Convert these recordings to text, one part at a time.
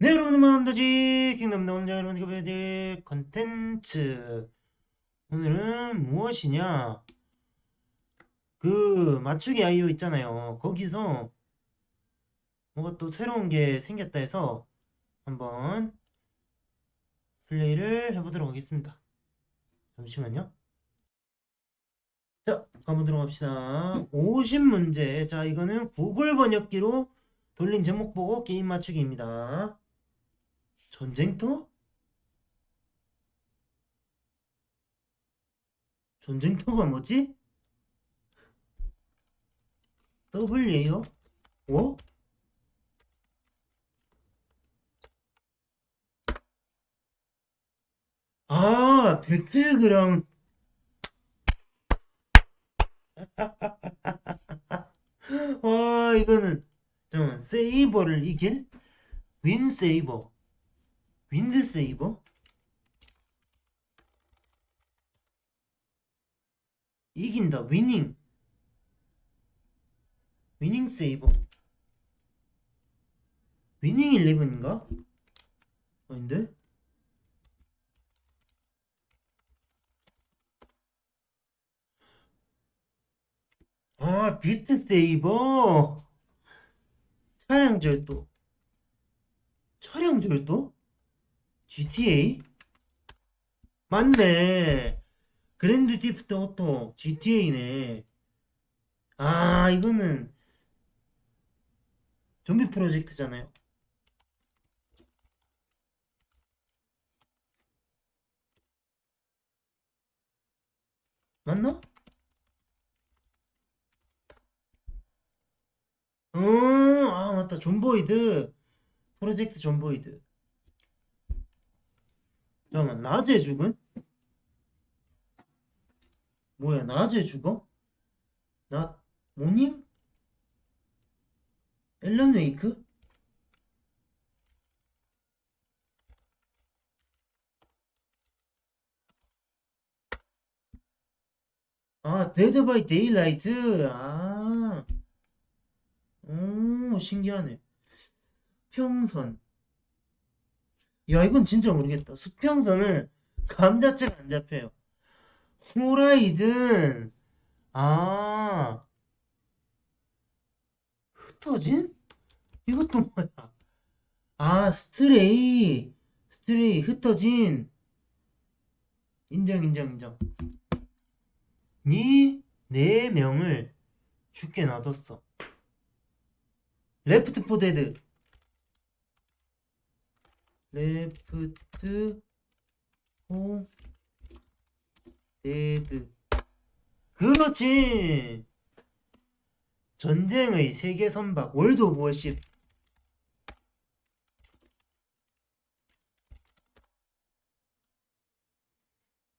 네 여러분 만다지. 킹덤 남자 여러분 이거베디 컨텐츠. 오늘은 무엇이냐? 그 맞추기 아이오 있잖아요. 거기서 뭐가 또 새로운 게 생겼다 해서 한번 플레이를 해보도록 하겠습니다. 잠시만요. 자 가보도록 합시다. 50문제. 자 이거는 구글 번역기로 돌린 제목 보고 게임 맞추기입니다 전쟁터? 전쟁터가 뭐지? W예요? 어? 아, 배틀그라운. 아, 이거는, 잠깐만, 세이버를 이길? 윈 세이버. 윈드 세이버? 이긴다. 위닝. 위닝 세이버. 위닝 11인가? 아닌데? 아, 비트 세이버. 차량 절도. 차량 절도? GTA? 맞네. 그랜드 디프트 오토 GTA네. 아, 이거는 좀비 프로젝트잖아요. 맞나? 어, 아, 맞다. 존보이드. 프로젝트 존보이드. 잠깐만, 낮에 죽은? 뭐야, 낮에 죽어? 낮, 모닝? 앨런 웨이크? 아, 데드 바이 데일라이트. 아, 오, 신기하네. 수평선. 야, 이건 진짜 모르겠다. 수평선을 감 자체가 안 잡혀요. 호라이즌. 아, 흩어진? 이것도 뭐야? 아, 스트레이. 스트레이, 흩어진. 인정, 인정, 인정. 니 네 명을 죽게 놔뒀어. 레프트 포 데드. 레프트 포 데드. 그렇지. 전쟁의 세계 선박 월드 오브 워십.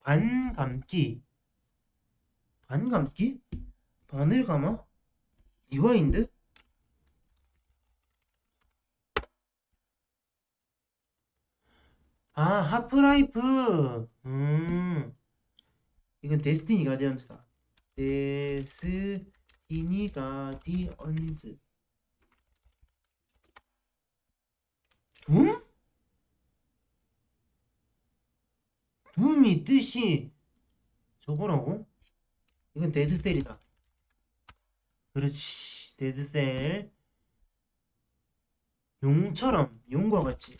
반감기. 반감기? 바늘 감아? 리와인드? 아, 하프라이프. 음. 이건 데스티니 가디언스다. 데스티니 가디언스. 둠? 둠이 뜻이 저거라고? 이건 데드셀이다. 그렇지. 데드셀. 용처럼, 용과 같이.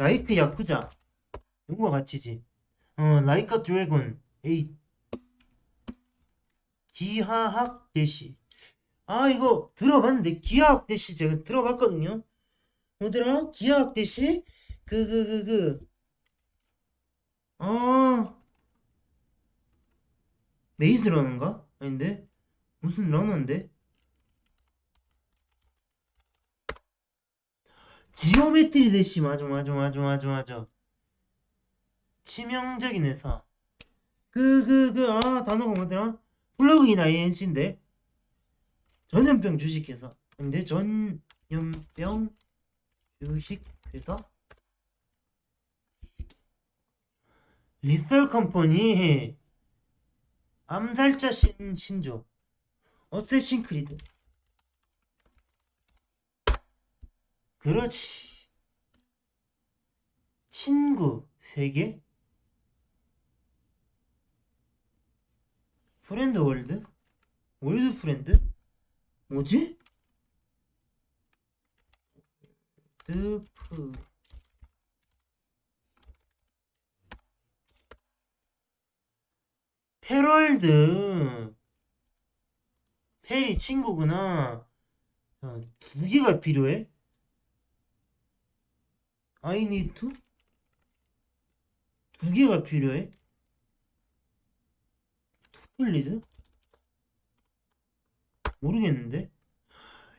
라이크 야쿠자. 용과 같이지. 어, 라이카 드래곤. 에이. 기하학 대시. 아, 이거 들어봤는데, 기하학 대시 제가 들어봤거든요. 뭐더라? 기하학 대시? 그, 그, 그, 그. 아. 메이즈 러너인가? 아닌데? 무슨 러너인데? 지오메트리 대시 맞아 맞아 맞아 맞아 맞아. 치명적인 회사. 그 그 그 아 단어가 뭐더라? 플러그인 INC인데. 전염병 주식회사. 근데 전염병 주식회사? 리썰 컴퍼니. 암살자 신, 신조. 어쌔신 크리드 그렇지 친구 3개? 프렌드 월드? 월드 프렌드? 뭐지? 드프 페럴드 페리 친구구나 자, 두 개가 필요해? I need to? 두 개가 필요해? 투 플리즈? 모르겠는데?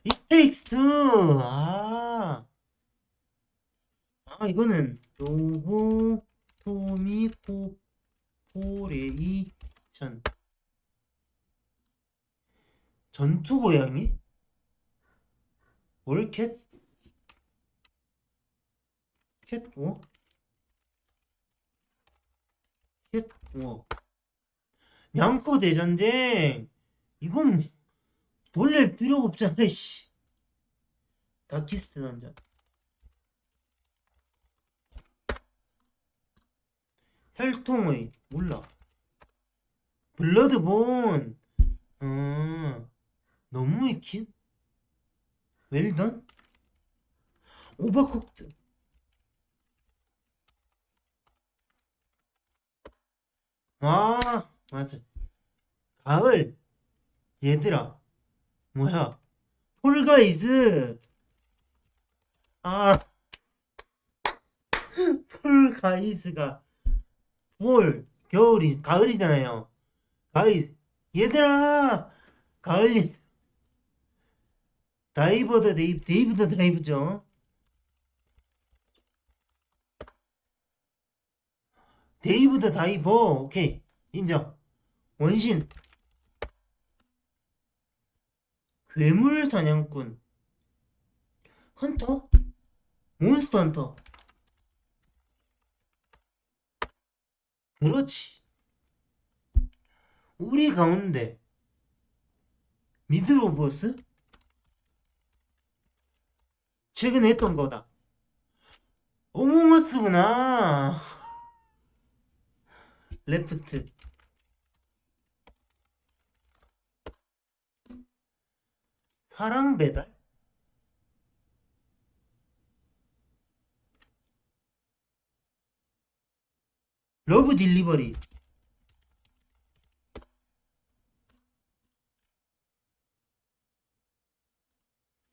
It takes two! 아, 아 이거는 로보토미 코포레이션 전투 고양이? 월캣? 캣워? 캣워 냥코 대전쟁. 이건 돌릴 필요가 없잖아 씨. 다키스트 남자. 혈통의 몰라. 블러드본. 어 너무 익힌? 웰던 오버쿡드 아 맞아. 가을. 얘들아. 뭐야? 폴가이즈. 아. 폴가이즈가 볼 겨울이 가을이잖아요. 가을 얘들아! 가을. 다이버드 데이브 데이브드 다이브죠 데이브드 다이버 오케이. 인정. 원신. 괴물 사냥꾼. 헌터? 몬스터 헌터. 그렇지. 우리 가운데 미드로버스? 최근에 했던 거다. 어몽어스구나 레프트. 사랑 배달? 러브 딜리버리.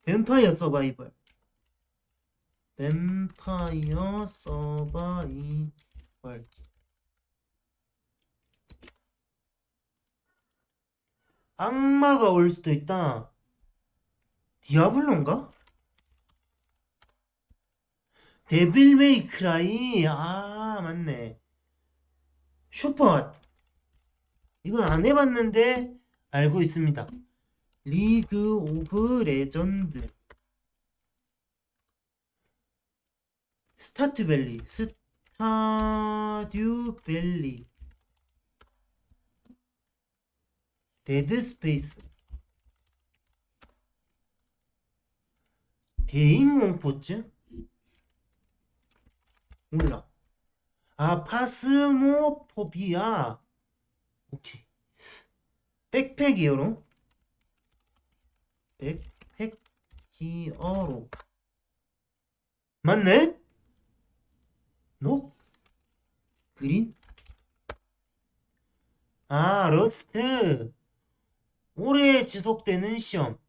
뱀파이어 서바이벌. 뱀파이어 서바이벌 악마가 올 수도 있다. 디아블로인가? 데빌 메이 크라이. 아, 맞네. 슈퍼. 이건 안 해봤는데 알고 있습니다. 리그 오브 레전드. 스타트 밸리. 스타듀 밸리. 데드 스페이스 대인 공포증? 몰라 아 파스모포비아 오케이 백팩 히어로 백팩 히어로 맞네? 녹? 그린? 아 러스트 오래 지속되는 시험.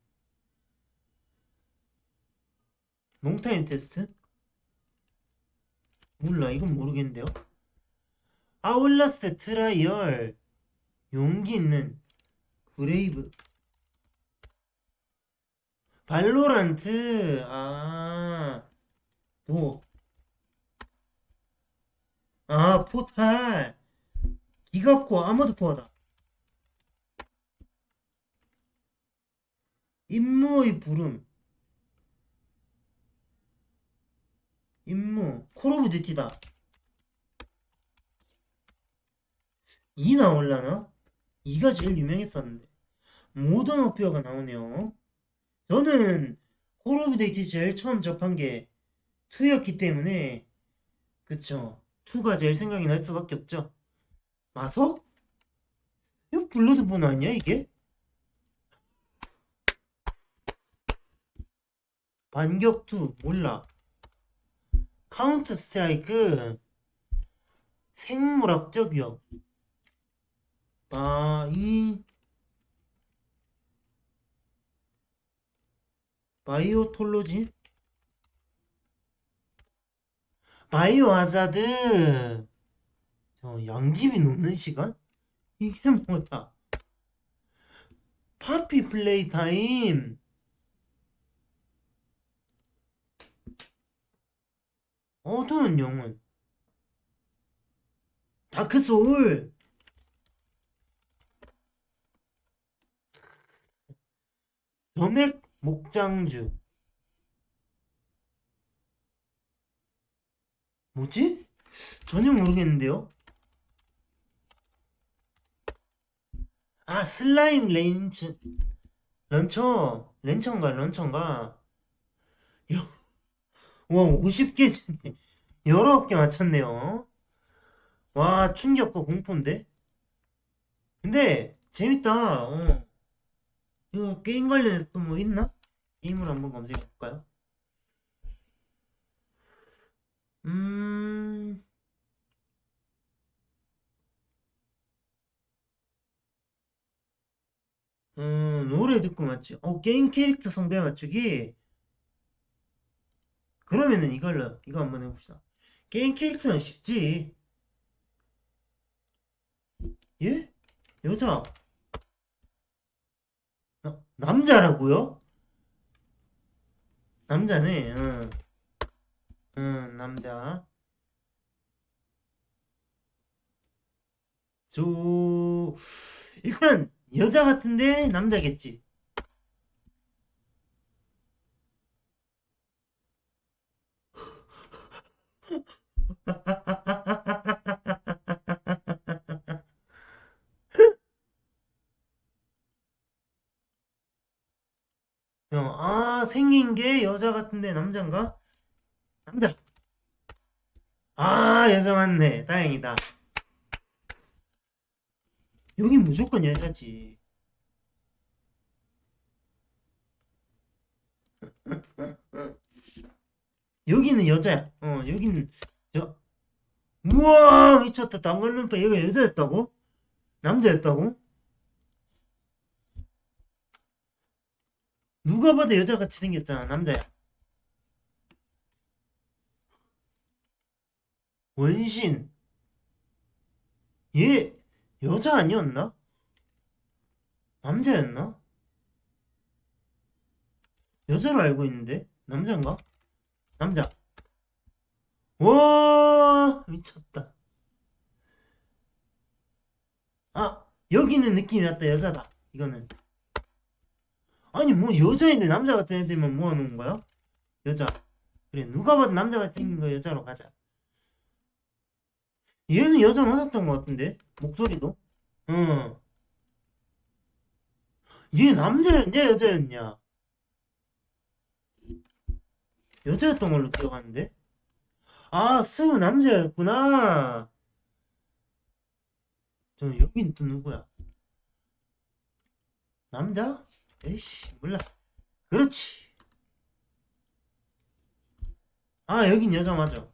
롱타임 테스트? 몰라, 이건 모르겠는데요. 아울라스트 트라이얼. 용기 있는 브레이브. 발로란트. 아, 뭐. 아, 포탈. 기갑코 아머드 코어다. 임무의 부름 임무 콜 오브 듀티다 2 나올라나? 2가 제일 유명했었는데 모던 어피어가 나오네요 저는 콜 오브 듀티 제일 처음 접한 게 2였기 때문에 그쵸. 2가 제일 생각이 날 수밖에 없죠. 마석? 이거 블러드본 아니야, 이게? 반격 2, 몰라. 카운터 스트라이크, 생물학적 위협. 바이, 바이오톨로지? 바이오 하자드. 저 양귀비 놓는 시간? 이게 뭐야? 파피 플레이 타임. 어두운 영혼. 다크 소울. 점액 목장주. 뭐지? 전혀 모르겠는데요. 아, 슬라임 레인츠 런처 렌처인가 런처인가 여, 와 50개 중에 19개 맞췄네요 와 충격과 공포인데 근데 재밌다 어. 이거 게임 관련해서 또 뭐 있나? 게임을 한번 검색해 볼까요? 음 음, 노래 듣고 맞지? 어, 게임 캐릭터 성별 맞추기? 그러면은 이걸로, 이거 한번 해봅시다. 게임 캐릭터는 쉽지. 예? 여자. 나, 남자라고요? 남자네, 응. 응, 남자. 저, 일단, 여자 같은데 남자겠지. 아, 생긴 게 여자 같은데 남자인가? 남자. 아, 여자 맞네. 다행이다. 여기 무조건 여자지. 여기는 여자야. 어, 여기는 여. 우와, 미쳤다. 당근눈파 얘가 여자였다고? 남자였다고? 누가 봐도 여자같이 생겼잖아. 남자야. 원신. 얘 여자 아니었나? 남자였나? 여자로 알고 있는데 남자인가? 남자. 와 미쳤다. 아 여기는 느낌이 왔다 여자다. 이거는 아니 뭐 여자인데 남자 같은 애들만 모아놓은 거야? 여자. 그래 누가 봐도 남자 같은 거 여자로 가자. 얘는 여자 맞았던 것 같은데 목소리도. 응. 얘 남자였냐 여자였냐? 여자였던 걸로 기억하는데. 아 스우 남자였구나. 저 여긴 또 누구야? 남자? 에이씨 몰라. 그렇지. 아 여긴 여자 맞아.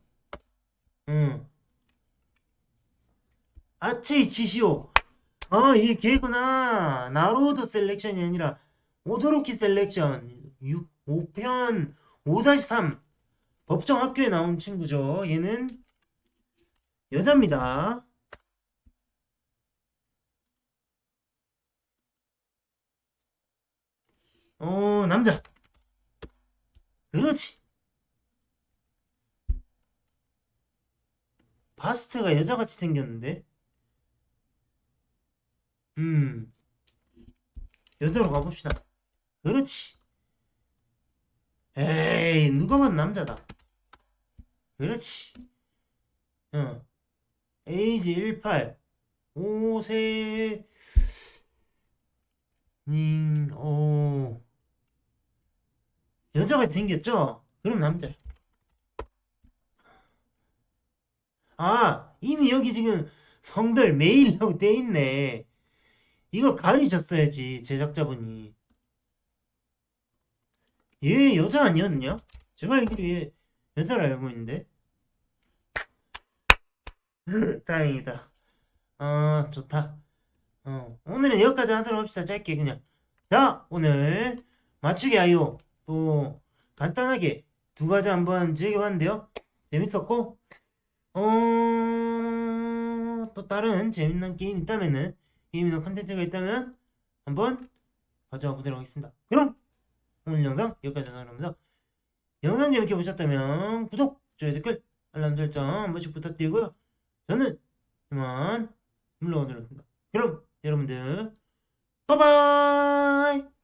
응. 아치 지시오. 아 이게 걔구나. 나로도 셀렉션이 아니라 오도로키 셀렉션 6, 5편 5-3 법정 학교에 나온 친구죠. 얘는 여자입니다. 어 남자. 그렇지. 바스트가 여자같이 생겼는데? 음, 여자로 가봅시다. 그렇지. 에이, 누가 봐도 남자다. 그렇지. 어. 에이지 18. 5세. 님, 어. 여자가 생겼죠? 그럼 남자. 아, 이미 여기 지금 성별 메일이라고 돼 있네. 이걸 가리셨어야지, 제작자분이. 얘 여자 아니었냐? 제가 알기로 얘 여자를 알고 있는데. 다행이다. 아, 좋다. 어, 오늘은 여기까지 하도록 합시다. 짧게 그냥. 자, 오늘 맞추기 아이오 또 간단하게 두 가지 한번 즐겨봤는데요. 재밌었고, 어, 또 다른 재밌는 게임 있다면은, 게임이나 컨텐츠가 있다면 한번 가져와 보도록 하겠습니다. 그럼 오늘 영상 여기까지 합니다. 영상 재밌게 보셨다면 구독, 좋아요, 댓글, 알람 설정 한 번씩 부탁드리고요. 저는 이만 물러가도록 하겠습니다. 그럼 여러분들, 빠바이!